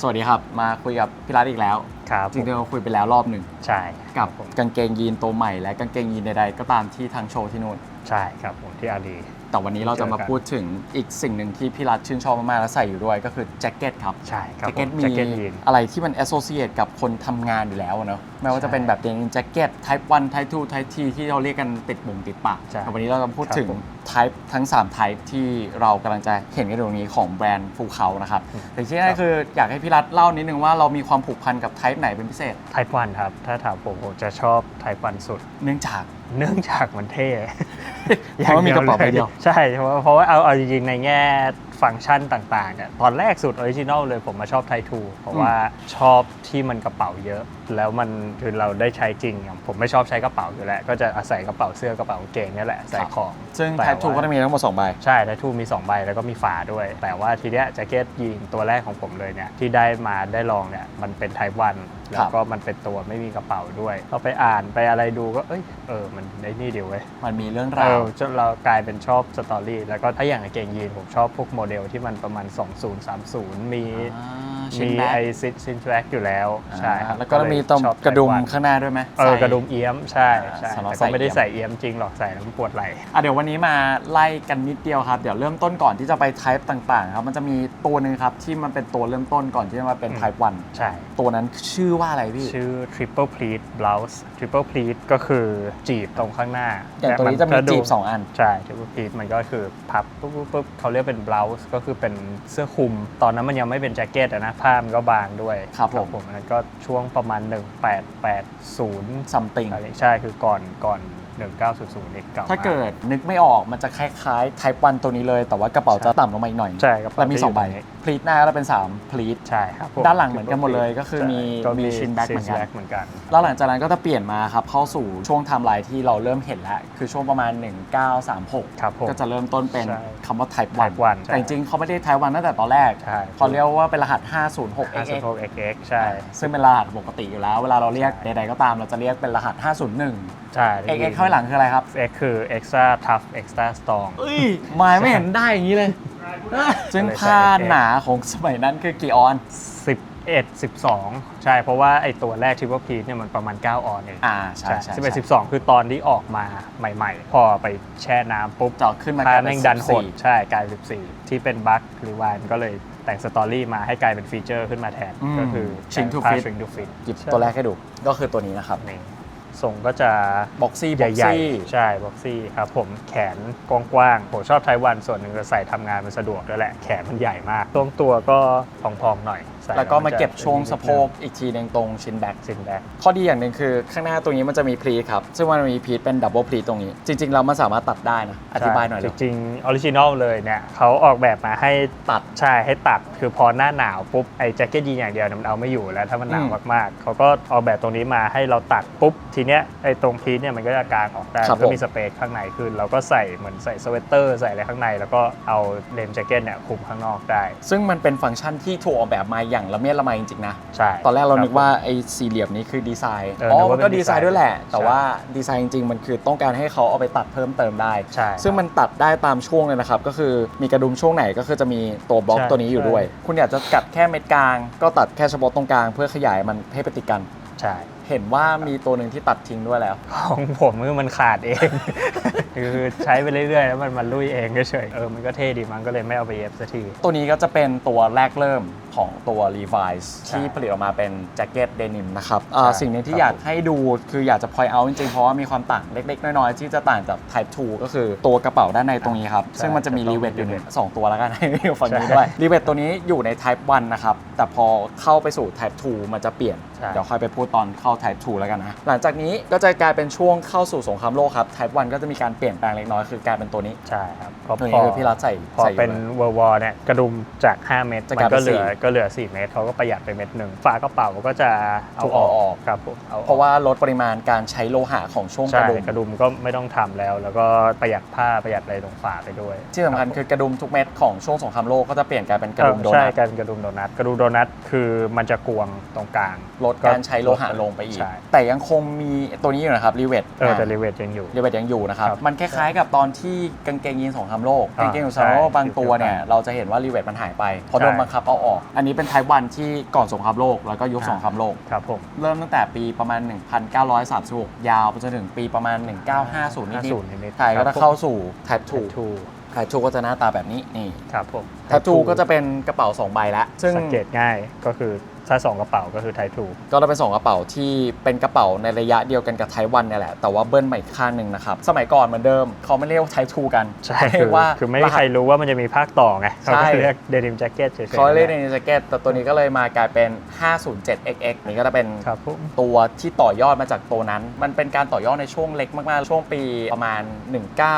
สวัสดีครับ มาคุยกับพี่รัตอีกแล้ว ครับจริงๆเราคุยไปแล้วรอบหนึ่งใช่กับผมกางเกงยีนตัวใหม่ และกางเกงยีนใดๆก็ตามที่ทางโชว์ที่นู่น ใช่ครับผมที่อาดี แต่วันนี้เราจะมาเจอกันพูดถึงอีกสิ่งหนึ่งที่พี่รัตชื่นชอบมากๆและใส่อยู่ด้วยก็คือแจ็คเก็ตครับใช่ครับแจ็คเก็ตผมมีแจ็คเก็ตยีนอะไรที่มัน associate กับคนทำงานอยู่แล้วอะเนอะไม่ว่าจะเป็นแบบเดนิมแจ็คเก็ต type 1 type 2 type T ที่เราเรียกกันติดปุ่มติดปากใช่แต่วันนี้เราจะพูดครับถึงผม type ทั้ง 3 type ที่เรากำลังจะเห็นกันอยู่ตรงนี้ของแบรนด์ฟูเขานะครับอืมแต่ที่แน่คืออยากให้พี่รัตเล่านิดนึงว่าเรามีความผูกพันกับ type ไหนเป็นพิเศษไทป์วันครับถ้าถามผมผมจะชอบไทป์วันสุด เนื่องจากเนื่องจากมันเท่เพราะว่ามีกระเป๋าใบเดียว ใช่เพราะว่าเพราะว่าเอาเอาจริงๆในแง่ฟังก์ชันต่างๆเนี่ยตอนแรกสุดออริจินอลเลยผมมาชอบไททูเพราะว่าชอบที่มันกระเป๋าเยอะ แล้วมันคือเราได้ใช้จริงอย่างผมไม่ชอบใช้กระเป๋าอยู่แล้ว ก็จะอาศัยกระเป๋าเสื้อกระเป๋ากางเกงเนี่ยแหละใส่ของ ซึ่งแต่ type 2ว่าก็จะมีทั้งหมด2ใบ ใช่ไททูมี 2 ใบแล้วก็มีฝาด้วย แต่ว่าทีเนี้ยแจ็คเก็ตยีนตัวแรกของผมเลยเนี่ยที่ได้มาได้ลองเนี่ยมันเป็นไทป์วันแล้วก็มันเป็นตัวไม่มีกระเป๋าด้วยเราไปอ่านไปอะไรดูก็เอ้ยเออมันได้นี่เดียวเว้ยมันมีเรื่องเอราวอจนเรากลายเป็นชอบสตอรี่แล้วก็ถ้าอย่างกางเกงยีนผมชอบพวกโมเดลที่มันประมาณ 2030 มีชิ้นมีแบ็คไอซิซินแบ็กอยู่แล้วใช่ครับแล้วก็มีตรงชอบกระดุม Type 1ข้างหน้าด้วยไหมเออใส่ กระดุมเอี้ยมใช่ใช่สำหรับแต่ก็ไม่ได้ใส่ใส่เอี้ยมจริงหรอกใส่แล้วมันปวดไหล่ อะเดี๋ยววันนี้มาไล่กันนิดเดียวครับ เดี๋ยวเริ่มต้นก่อนที่จะไป type ต่างๆครับ มันจะมีตัวหนึ่งครับที่มันเป็นตัวเริ่มต้นก่อนที่จะมาเป็นอืม type ใช่1ตัวนั้นชื่อว่าอะไรพี่ ชื่อ triple pleat blouse triple pleat ก็คือจีบตรงข้างหน้าอย่างตัวนี้จะมีแกจีบ 2 อัน ใช่ triple pleat มันก็คือพับปุ๊บปุ๊บปุ๊บเขาเรียกเป็น blouse ก็คือเป็นเสื้อคลุม ตอนนั้นมันยังไม่เป็นแจ็คเก็ตอะนะผ้ามันก็บางด้วยครับผมผมมันก็ช่วงประมาณ 1880 something อะไรใช่คือก่อนก่อน 1900อีกเก่าถ้าเกิดนึกไม่ออกมันจะคล้ายๆ type 1ตัวนี้เลย แต่ว่ากระเป๋าจะต่ำลงมาอีกหน่อยใช่ครับแล้วมีที่ยู่2ใบตรงนี้พลีทหน้าก็เป็น3พลีทใช่ครับผมด้านหลังเหมือนกันหมดเลยก็คือใช่มีก็มี chin back เหมือนกัน chin back เหมือนกัน แล้วหลังจากนั้นก็จะเปลี่ยนมาครับเข้าสู่ช่วงไทม์ไลน์ที่เราเริ่มเห็นแล้ว คือช่วงประมาณ 1936ครับผมก็จะเริ่มต้นเป็นใช่คำว่า Type 1 Type 1แต่จริงๆเขาไม่ได้ Type 1ตั้งแต่ตอนแรกใช่เขาเรียกว่าเป็นรหัส 506XX 56 xx ใช่ซึ่งเป็นรหัสปกติอยู่แล้ว เวลาเราเรียกใช่ใดๆก็ตามเราจะเรียกเป็นรหัส 501 ใช่ XX เข้าไปหลังคืออะไรครับ X คือ extra tough extra strong เอ้ยหมายไม่เห็นได้อย่างนี้เลยซึ่งผ้าหนาของสมัยนั้นคือกี่ออน 11 12 ใช่ เพราะว่าไอตัวแรกที่ว่าพีเนี่ยมันประมาณ 9 ออนเองอ่าใช่ใช่สิบเอ็ดสิบสองคือตอนที่ออกมาใหม่ ๆ พอไปแช่น้ำปุ๊บเจาะขึ้นมากผ้าลายเป็แม่นงดันหด14ใช่กลายเป็น14 ที่เป็นบั๊กหรือวายก็เลยแต่งสตอรี่มาให้กลายเป็นฟีเจอร์ขึ้นมาแทนอืมก็คือ Shrink to ผ้า fit shrink to fit หยิบตัวแรกให้ดูก็คือตัวนี้นะครับนี่ ทรงก็จะบ็อกซี่ใหญ่ๆใช่บ็อกซี่ครับผมแขนกว้างๆผมชอบไทวันส่วนหนึ่งจะใส่ทำงานมันสะดวกด้วยแหละแขนมันใหญ่มากตรงตัวก็พองๆหน่อย ใส่แล้วก็มาเก็บนจะช่วงสะโพกอีกทีหนึงตรงชิ้นแบ็คสินแบ็ค ข้อดีอย่างหนึ่งคือข้างหน้าตรงนี้มันจะมีพลีทครับ ซึ่งมันมีพลีทเป็นดับเบิลพลีทตรงนี้ จริง ๆ เรามันสามารถตัดได้นะ อธิบายหน่อยจเลยริงๆออริจินอลเลยเนี่ยเขาออกแบบมาให้ตัด ใช่ให้ตัดคือพอหน้าหนาวปุ๊บไอ้แจ็คเก็ตยีนอย่างเดียวเนี่ยมันเอาไม่อยู่แล้วถ้ามันหนาวอืมมากๆเขาก็ออกแบบตรงนี้มาให้เราตัดปุ๊บทีเนี้ยไอ้ตรงพีทเนี่ยมันก็จะกางออกได้ครับมันก็ผมมีสเปซข้างในขึ้นเราก็ใส่เหมือนใส่สเวตเตอร์ใส่อะไรข้างใน แล้วก็เอาเลมแจ็คเก็ตเนี่ยคลุมข้างนอกได้ ซึ่งมันเป็นฟังก์ชันที่ถูกออกแบบมาอย่างละเมียดละไมจริงๆนะ ใช่ตอนแรกเรานึกคบว่าไอ้สี่เหลี่ยมนี้คือดีไซน์เออนึกว่ามันก็เป็นดีไซน์ดีไซน์ด้วยแหละใช่แต่ว่าดีไซน์จริงๆ มันคือต้องการให้เขาเอาไปตัดเพิ่มเติมได้ ใช่ซึ่งมันตัดได้ตามช่วงเลยนะครับ ก็คือมีกระดุมช่วงไหนก็คือจะมีตัวบล็อกใช่ ตัวนี้อยู่ด้วยใช่คุณอยากจะกัดแค่เม็ดกลาง ก็ตัดแค่เฉพาะตรงกลางเพื่อขยายมันให้ไปติดกัน ใช่ เห็นว่ามีตัวหนึ่งที่ตัดทิ้งด้วยแล้ว ของผมคือมันขาดเอง คือใช้ไปเรื่อยๆ แล้วมันมันลุยเองเฉยๆเออมันก็เท่ดีมันก็เลยไม่เอาไปเย็บสักที ตัวนี้ก็จะเป็นตัวแรกเริ่มของตัว Levi's ใช่ที่ผลิตออกมาเป็นแจ็คเก็ตเดนิมนะครับอ่าใช่สิ่งหนึ่งที่ครับอยากให้ดูคืออยากจะ point out จริงๆ เพราะว่ามีความต่างเล็กๆ น้อยๆ ที่จะต่างจาก Type 2 ก็คือตัวกระเป๋าด้านในตรงนี้ครับ ใช่ซึ่งมันจะมีจะต้องรีเวทอยู่หนึ่ง rivet สองตัวแล้วกัน ให้อยู่ฝั่งนี้ใช่ด้วยรีเวทตัวนี้อยู่ใน Type 1 นะครับ แต่พอเข้าไปสู่ Type 2 มันจะเปลี่ยน ใช่ เดี๋ยวค่อยไปพูดตอนเข้า Type 2 แล้วกันนะ หลังจากนี้ก็จะกลายเป็นช่วงเข้าสู่สงครามโลกครับ Type 1 ก็จะมีการเปลี่ยนแปลงเล็กน้อยคือกลายเป็นตัวนี้ ใช่ครับเพราะตัวพนี้อคือพี่รัฐใส่พอใส่อยู่เป็นเลย เวอร์วอเนี่ยกระดุมจาก 5 เมตร จะมักลายนก็เป็นเหลือสี่ก็เหลือ 4 เมตรเขาก็ประหยัดไปเม็ดหนึ่งฝากระเป๋าก็จะเอาถูกอเอาอออก กครับผมเอาออกเพราะว่าลดปริมาณการใช้โลหะของช่วงกใช่ระดุมกระดุมก็ไม่ต้องทำแล้ว แล้วก็ประหยัดผ้าประหยัดอะไรตรงฝาไปด้วยที่สำคัญคือกระดุมทุกเม็ดของช่วงสงครามโลกก็จะเปลี่ยนกลายเป็นกระดุมโดเออใช่นัทกันกระดุมโดนัทกระดุมโดนัทคือมันจะกวงตรงกลาง ลดการใช้โลหะลงไปอีก ใช่ แต่ยังคงมีตัวนี้อยู่นะครับรีเวทเออแต่รีเวทยังอยู่ รีเวทยังอยู่นะครับ ครับ มันคล้ายๆ กับตอนที่กางเกงยีนสงครามโลกอ่ากางเกงยีนสงครามโลกใช่บางตัวเนี่ยเกี่ยวกันเราจะเห็นว่ารีเวทมันหายไปเพราะใช่โดนบังคับเอาออก อันนี้เป็นไทป์วันที่ก่อนสงครามโลกแล้วก็ยุคอ่าสงครามโลกครับผมเริ่มตั้งแต่ปีประมาณ 1936 ยาวไปจนถึงปีประมาณ 1950 นิด50นิดๆๆไทยก็จะเข้าสู่ Type ทู2ทู Type 2ก็จะหน้าตาแบบนี้นี่ครับผม Type 2ก็จะเป็นกระเป๋า2ใบแล้วซึ่งสังเกตง่ายก็คือ ถ้าสองกระเป๋าก็คือไททูก็จะเป็นสองกระเป๋าที่เป็นกระเป๋าในระยะเดียวกันกับไทวันเนี่ยแหละ แต่ว่าเบิ้ลใหม่ข้างหนึ่งนะครับ สมัยก่อนเหมือนเดิม เขาไม่เรียกว่าไททูกันใช่เรีคืยอกว่าคือไม่มีใครรู้ว่ามันจะมีภาคต่อไงเขาใช่ ก็เรียกเดนิมแจ็คเก็ตเฉยๆเขาเรียกในแจ็คเก็ตแต่ตัวนี้ก็เลยมากลายเป็น 507XX นี่ก็จะเป็นครับผม ตัวที่ต่อยอดมาจากตัวนั้น มันเป็นการต่อยอดในช่วงเล็กมากๆ ช่วงปีประมาณ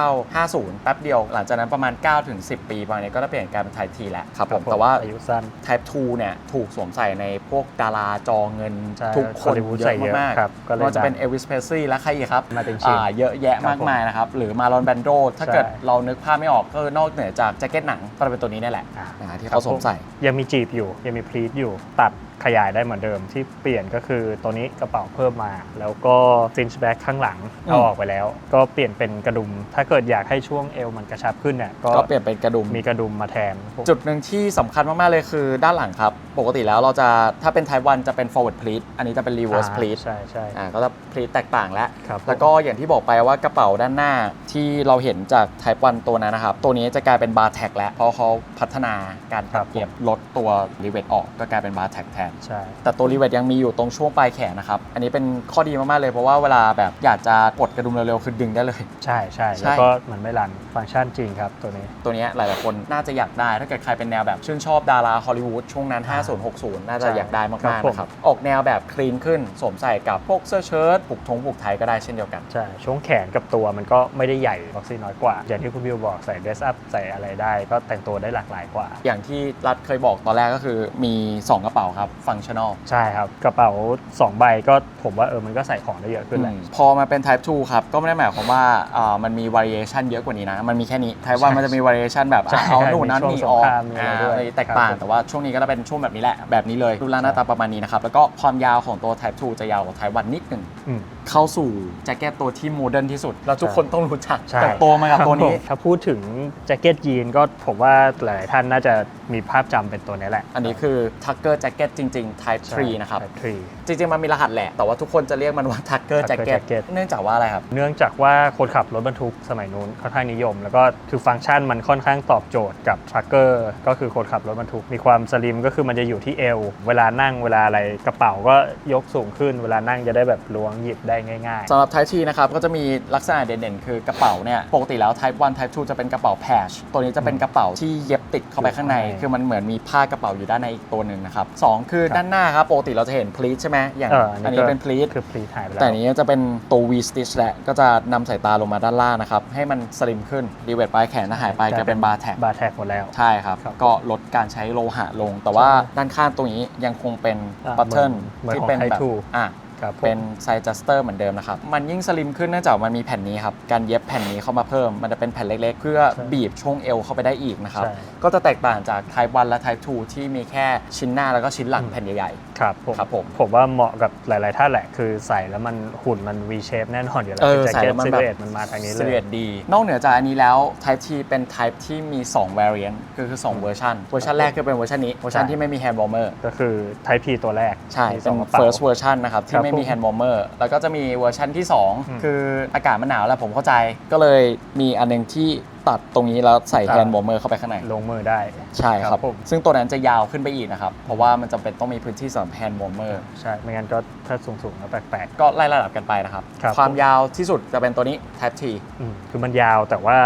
1950 แป๊บเดียว หลังจากนั้นประมาณ 9-10 ปีประมาณนี้ก็ได้เปลี่ยนกลายเป็นไททีแล้วครับผม แต่ว่า อายุสั้น Type 2 เนี่ย ถูกสวมใส่ในพวกดาราจอเงินใช่ทุกคน Hollywood เยใส่อะเยอะมากครับก็เลยไม่ว่าจะเป็นดังเอลวิสเพ s ซี่และใครอีกครับมาตินชินอ่าเยอะแยะครับมากมายนะครับ หรือมารอนแบนโดถ้าใช่เกิดเรานึกภาพไม่ออกก็คือนอกเหนือจากแจ็คเก็ตหนังก็จะเป็นตัวนี้นี่แหละอ่านะฮะที่เขาสวมใส่ ยังมีจีบอยู่ยังมีพลีทอยู่ตัด ขยายได้เหมือนเดิมที่เปลี่ยนก็คือตัวนี้กระเป๋าเพิ่มมา แล้วก็ฟินช์แบ็กข้างหลังอืมเอาออกไปแล้ว ก็เปลี่ยนเป็นกระดุม ถ้าเกิดอยากให้ช่วงเอวมันกระชับขึ้นเนี่ยก็ก็เปลี่ยนเป็นกระดุมมีกระดุมมาแทน จุดหนึ่งที่สำคัญมาก ๆ เลยคือด้านหลังครับ ปกติแล้วเราจะถ้าเป็นไทวันจะเป็น forward pleat อันนี้จะเป็น reverse อ่า pleat ใช่ใช่อ่าก็จะ pleat แตกต่างแล้วครับผมแล้วก็อย่างที่บอกไปว่ากระเป๋าด้านหน้าที่เราเห็นจาก Type 1ตัวนั้นนะครับ ตัวนี้จะกลายเป็น bar tag แล้วเพราะเขาพัฒนาการครับเก็บลดตัว rivet ออกก็กลายเป็น bar tag แทนใช่ แต่ตัว rivet ยังมีอยู่ตรงช่วงปลายแขนนะครับ อันนี้เป็นข้อดีมาก ๆ เลยเพราะว่าเวลาแบบอยากจะกดกระดุมเร็ว ๆ คือดึงได้เลย ใช่ใช่ใช่ แล้วก็มันไม่รันฟังก์ชันจริงครับตัวนี้ ตัวเนี้ยหลายๆคนน่าจะอยากได้ ถ้าเกิดใครเป็นแนวแบบชื่นชอบดาราฮอลลีวูดช่วงนั้น อ่า50 60 น่าจะใช่อยากได้ครัมากบๆผม นะครับ ออกแนวแบบคลีนขึ้นสวมใส่กับพวกเสื้อเชิ้ตผูกทงผูกไทยก็ได้เช่นเดียวกัน ใช่ ช่วงแขนกับตัวมันก็ไม่ได้ใหญ่บ็อกซี่น้อยกว่า อย่างที่คุณบิวบอกใส่เดรสอัพใส่อะไรได้ ก็แต่งตัวได้หลากหลายกว่า อย่างที่รัฐเคยบอกตอนแรกก็คือมี 2 กระเป๋าครับฟังชั่นอลใช่ครับ กระเป๋า 2 ใบก็ผมว่าเออมันก็ใส่ของได้เยอะขึ้นแหละ พอมาเป็น Type 2 ครับ ก็ไม่ได้หมายความว่าอ่ามันมี variation เยอะกว่านี้นะ มันมีแค่นี้ Type 1มันจะมี variation แบบใช่อะเอาหนูนนั่นมีนี่ช่วงออกสงครามมีอะไรด้วยอ่าแตกต่างครับผมแต่ว่าช่วงนี้ก็จะเป็นช่วงแบบนี้แหละ แบบนี้เลยรูปร่างหน้าตาประมาณนี้นะครับ แล้วก็ความยาวของตัว Type 2 จะยาวกว่า Type 1นิดหนึ่ง อืม เข้าสู่แจ็คเก็ตตัวที่โมเดิร์นที่สุด แล้วทุกคนต้องรู้จักใช่ เติบโตมากับตัวนี้ครับผมถ้าพูดถึงแจ็คเก็ตยีนก็ผมว่าหลายๆท่านน่าจะมีภาพจำเป็นตัวนี้แหละอันนี้คือ Tucker Jacket จริงๆ Type 3 นะครับ ทรี จริงๆ มันมีรหัสแหละ แต่ว่าทุกคนจะเรียกมันว่า Tucker Tucker Jacket Jacket เนื่องจากว่าอะไรครับ เนื่องจากว่าคนขับรถบรรทุกสมัยนู้นค่อนข้างนิยม แล้วก็คือฟังก์ชันมันค่อนข้างตอบโจทย์กับทรัคเกอร์ก็คือคนขับรถบรรทุกมีความสลิมก็คือมันจะอยู่ที่เอว เวลานั่งเวลาอะไรกระเป๋าก็ยกสูงขึ้น เวลานั่งจะได้แบบล้วงหยิบได้ง่ายสำหรับ Type T นะครับก็จะมีลักษณะเด่นๆ คือกระเป๋าเนี่ยปกติแล้ว Type 1 Type 2 จะเป็นกระเป๋าแพชตัวนี้จะเป็นกระเป๋าที่เย็บติดเข้าไปข้างในใช่คือมันเหมือนมีผ้ากระเป๋าอยู่ด้านในอีกตัวหนึ่งนะครับสองคือครับด้านหน้าครับปกติเราจะเห็นพลีทใช่ไหมอย่างเอออัอันนนี้นี้ก็ เป็นพลีทๆคือพลีทหายไปแล้วแต่อันนี้จะเป็นตัว V stitch แหละ ก็จะนำสายตาลงมาด้านล่างนะครับ ให้มันสลิมขึ้น ดีเวทปลายแขนถ้าหายไปจะเป็นบาร์แท็กบาร์แท็กหมดแล้ว ใช่ครับ ครับก็ลดการใช้โลหะลง แต่ว่าใช่ด้านข้างตรงนี้ยังคงเป็นอ่าบัตเทิลเหมือนที่ของเป็น Type แบบ2อะ ครับผม เป็นไซจัสเตอร์เหมือนเดิมนะครับ มันยิ่งสลิมขึ้นเนื่องจากมันมีแผ่นนี้ครับ การเย็บแผ่นนี้เข้ามาเพิ่ม มันจะเป็นแผ่นเล็กๆ เพื่อใช่บีบช่วงเอวเข้าไปได้อีกนะครับ ใช่ก็จะแตกต่างจาก Type 1 และ Type 2 ที่มีแค่ชิ้นหน้าแล้วก็ชิ้นหลังอืม แผ่นใหญ่ ครับผมครับผมผมว่าเหมาะกับหลาย ๆ ท่านแหละ คือใส่แล้วมันหุ่นมัน V shape แน่นอนอยู่แล้วเออเป็นแจ็คใส่เก็แล้ตวมันซิแบบลูเอตมันมาทางนี้ๆเลสยเวียดดี นอกเหนือจากอันนี้แล้ว Type T เป็น Type ที่มี 2 variant คือคือ 2 เวอร์ชันเวอร์ชันแรกคือเป็นเวอร์ชันนี้เวอร์ชันใช่ที่ไม่มี hand warmer ก็คือ Type P ตัวแรก ใช่มีเป็สนองกระเป๋า first version นะครับ ที่ครับไม่มีผม hand warmer แล้วก็จะมีเวอร์ชันที่อืม2คืออากาศมันหนาวแล้วผมเข้าใจก็เลยมีอันหนึงที่ ตัดตรงนี้แล้วใส่ครับ hand warmer เข้าไปข้างในลงมือได้ใช่คครัรับบผมซึ่งตัวนั้นจะยาวขึ้นไปอีกนะครับ เพราะว่ามันจำเป็นต้องมีพื้นที่สำหรับ hand warmer ใช่ไม่งั้นก็ถ้าสูงๆแล้วแปลก ก็ไล่ระดับกันไปนะครับ ครับ ความยาวที่สุดจะเป็นตัวนี้ Type T ๆอืมคือมันยาวแต่ว่า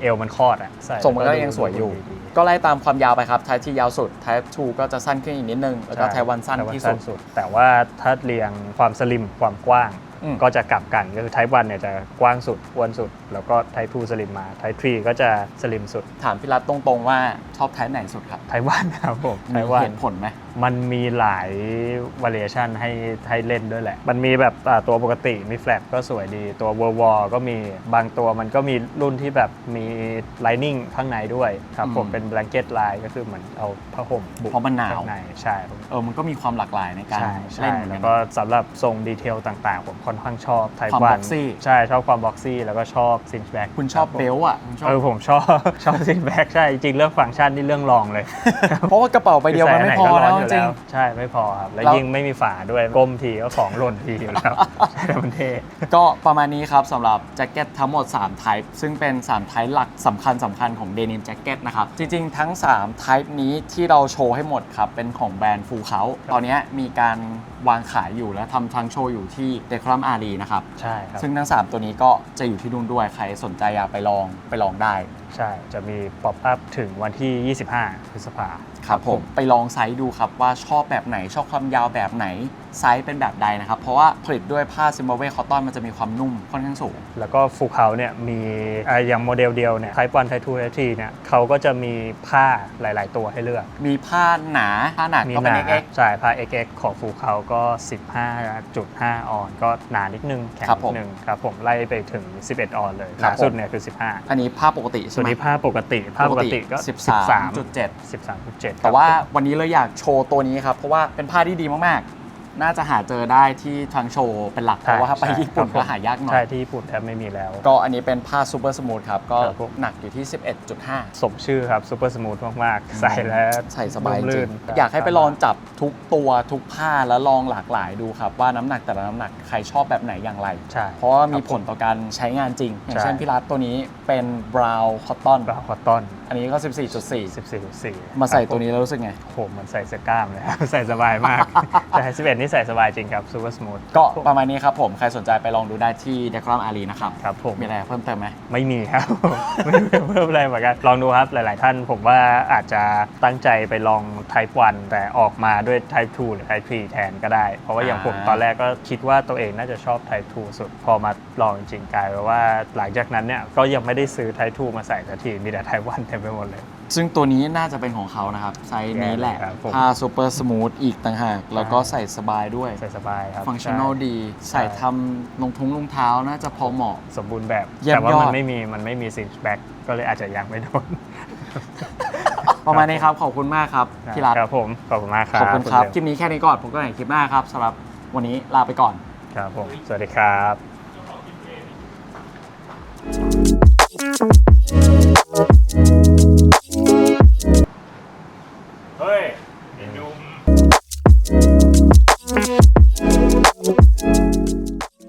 เอวมันคอดอะใส่ทรงมันก็ดูยังสวยอยู่ ดีก็ไล่ตามความยาวไปครับ Type T ยาวสุด Type 2 ก็จะสั้นขึ้นอีกนิดนึง แล้วก็ ใช่ Type 1สั้น Type 1ที่สุดสุด แต่ว่าถ้าเรียงความสลิมความกว้างอืม ก็จะกลับกันก็คือ Type 1เนี่ยจะกว้างสุดอ้วนสุด แล้วก็ Type 2สลิมมา Type 3ก็จะสลิมสุด ถามพี่รัตตรงๆว่าชอบ Type ไหนสุดครับ Type 1ครับผมมี Type เห็นผลไหม1 มันมีหลาย variation ให้ให้เล่นด้วยแหละ มันมีแบบอ่าตัวปกติมีแฟลปก็สวยดี ตัววอลวอก็มีบางตัวมันก็มีรุ่นที่แบบมี lining ข้างในด้วยครับอืมผมเป็น blanket line ก็คือเหมือนเอาผ้าห่มบุกเพราะมันหนาว ข้งในใช่ผม เออมันก็มีความหลากหลายในการใช่เล่ใช่นเหมือนแล้กัวน ก็สำหรับทรงดีเทลต่างๆ ผมค่อนข้างชอบไทความวัน boxy ใช่ ชอบความบ็อกซี่ แล้วก็ชอบซินแบ็กคุณชอบเบลต์อะคุณชอบเออผมชอบ ชอบซินแบ็กใช่ จริงๆเรื่องฟังก์ชันนี่เรื่องรองเลย เพราะว่ากระเป๋าใบเดียวมันไม่พอใส่แล้วนหจก็ริงยู่ใช่ไม่พอครับ แล้วแล้ว ยิ่งไม่มีฝาด้วยก้มทีก็ของหล่นทีอยู่แล้วใช่มันเท่ ก็ประมาณนี้ครับสำหรับแจ็คเก็ตทั้งหมด3 type ซึ่งเป็น3 type หลักสำคัญสำคัญของ denim jacket นะครับ จริง ๆ ทั้ง 3 type นี้ที่เราโชว์ให้หมดครับ เป็นของแบรนด์ฟูเขาตอนนี้มีการวางขายอยู่และทำทั้งโชว์อยู่ที่เดครัมอารีนะครับ ใช่ครับ ซึ่งทั้ง 3 ตัวนี้ก็จะอยู่ที่นู่นด้วย ใครสนใจอยากไปลองไปลองได้ใช่ จะมีป๊อปอัพถึงวันที่ 25 พฤษภา ครับผมไปลองไซส์ดูครับว่าชอบแบบไหนชอบความยาวแบบไหนไซส์เป็นแบบใดนะครับ เพราะว่าผลิตด้วยผ้าซิมบาเวคอตตอนมันจะมีความนุ่มค่อนข้างสูง แล้วก็ฟูเขาเนี่ยมีอ่าอย่างโมเดลเดียวเนี่ยไทป์วันไทป์ทูไทป์ทเนี่ยเขาก็จะมีผ้าหลาย ๆ ตัวให้เลือก มีผ้าหนาผ้าหนักมีก็หเป็น นา XX ใช่ผ้า XX ของฟูเขาก็ 15.5 ออน ก็หนานิดนึง แข็งครับนิผมดนึงครับผมไล่ไปถึง 11 ออนเลยหครันาบผมสุดเนี่ยคือ 15อันนี้ผ้าปกติส่ใช่วนไหมนี้ผ้าปกติผ้าปกติก็ 13.7 13.7 แต่ว่าวันนี้เราอยากโชว์ตัวนี้ครับ เพราะว่าเป็นผ้าที่ดีมากๆ น่าจะหาเจอได้ที่ทางโชว์เป็นหลักเพราะว่าไปญี่ปุ่นก็หายากหน่อใช่ยที่ญี่ปุ่นแทบไม่มีแล้ว ก็อันนี้เป็นผ้าซูเปอร์สมูทครับ ก็ครับผมหนักอยู่ที่ 11.5 สมชื่อครับซูเปอร์สมูทมาก ๆ ใส่แล้วใส่สบายจนุ่มริลื่งนอยากให้ไปลองจับทุกตัวทุกผ้าแล้วลองหลากหลายดูครับ ว่าน้ำหนักแต่ละน้ำหนักใครชอบแบบไหนอย่างไรใช่เพราะว่ามีผลต่อการใช้งานจริง อย่างใช่เช่นพี่รัตตัวนี้เป็นบราวน์คอตตอนบราคอตตอน อันนี้ก็ 14.4 14.4มาใส่ตัวนี้แล้วรู้สึกไงโอ้โหเหมือนใส่เสื้อกล้ามเลยครับ ใส่สบายมาก แต่11นี่ใส่สบายจริงครับซูเปอร์สมูทก็ประมาณนี้ครับผม ใครสนใจไปลองดูได้ที่เดคร m มอารีนะครับ ครับผม มีอะไรเพิ่มเติมไหม ไม่มีครับ ไม่มีเพิ่มอะไรเหมือนกัน ลองดูครับหลาย ๆ ท่านผมว่าอาจจะตั้งใจไปลอง Type 1 แต่ออกมาด้วย Type 2 หรือ Type 3 แทนก็ได้ เพราะว่าอย่างผมอ่าตอนแรกก็คิดว่าตัวเองน่าจะชอบ Type 2 สุด พอมาลองจริงๆกลายเป็นว่าหลังจากนั้นเนี่ยก็ยังไม่ได้ซื้อ Type 2 มาใส่สักทีมีแต่ Type 1เต็มไปหมดเลย ซึ่งตัวนี้น่าจะเป็นของเขานะครับ ไซส์นี้แหละครับผม ผ้าซูเปอร์สมูทอีกต่างหาก แล้วก็ใส่สบายด้วย ใส่สบายครับฟังชั่นอลใช่ ดีใส่ทำรองทุงรองเท้าน่าจะพอเหมาะ สมบูรณ์แบบ เยี่ยมแต่ว่ายอดมันไม่มีมันไม่มีซินช์แบ็กก็เลยอาจจะยังไม่โดนประมาณนี้ครับ ขอบคุณมากครับพี่รัตครับผม ขอบคุณมากครับขอบคุณครับเบลคลิปนี้แค่นี้ก่อน ผมก็ในคลิปหน้าครับสำหรับวันนี้ลาไปก่อน ครับผม สวัสดีครับ